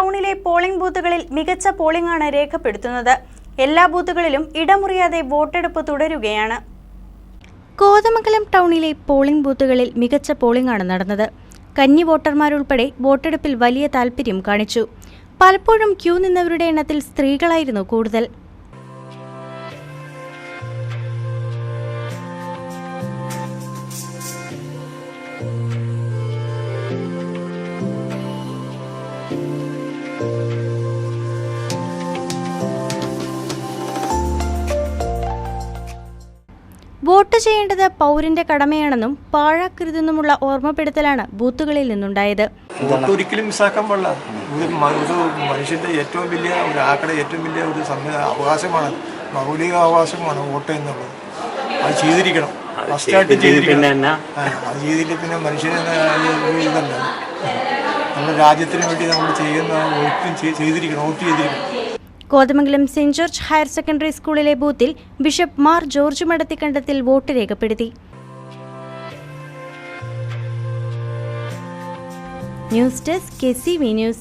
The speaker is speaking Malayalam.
ടൗണിലെ പോളിംഗ് ബൂത്തുകളിൽ മികച്ച പോളിംഗാണ് രേഖപ്പെടുത്തുന്നത്. എല്ലാ ബൂത്തുകളിലും ഇടമുറിയാതെ വോട്ടെടുപ്പ് തുടരുകയാണ്. കോതമംഗലം ടൗണിലെ പോളിംഗ് ബൂത്തുകളിൽ മികച്ച പോളിംഗാണ് നടന്നത്. കന്നി വോട്ടർമാരുൾപ്പെടെ വോട്ടെടുപ്പിൽ വലിയ താൽപ്പര്യം കാണിച്ചു. പലപ്പോഴും ക്യൂ നിന്നവരുടെ എണ്ണത്തിൽ സ്ത്രീകളായിരുന്നു കൂടുതൽ. വോട്ട് ചെയ്യേണ്ടത് പൗരന്റെ കടമയാണെന്നും പാഴാക്കരുതെന്നുമുള്ള ഓർമ്മപ്പെടുത്തലാണ് ബൂത്തുകളിൽ നിന്നുണ്ടായത്. ഒരിക്കലും മിസ്സാക്കാൻ പാടില്ല. ഒരു ഒരു മനുഷ്യന്റെ ഏറ്റവും വലിയ ഒരു ആക്കടെ ഏറ്റവും വലിയ ഒരു അവകാശമാണ് മൗലിക അവകാശമാണ് വോട്ട് എന്നുള്ളത്. അത് ചെയ്തിരിക്കണം. ഫസ്റ്റായിട്ട് ചെയ്തിരിക്കണം. അത് ചെയ്തിട്ട് പിന്നെ മനുഷ്യനെ ഇതല്ല നമ്മുടെ രാജ്യത്തിന് വേണ്ടി നമ്മൾ ചെയ്യുന്ന ഒട്ടും ചെയ്- ചെയ്തിരിക്കണം വോട്ട് ചെയ്തിരിക്കണം. Kothamangalam Saint George higher secondary സ്കൂളിലെ ബൂത്തിൽ bishop Mar George Madathikandathil vote രേഖപ്പെടുത്തി. News desk K C V news.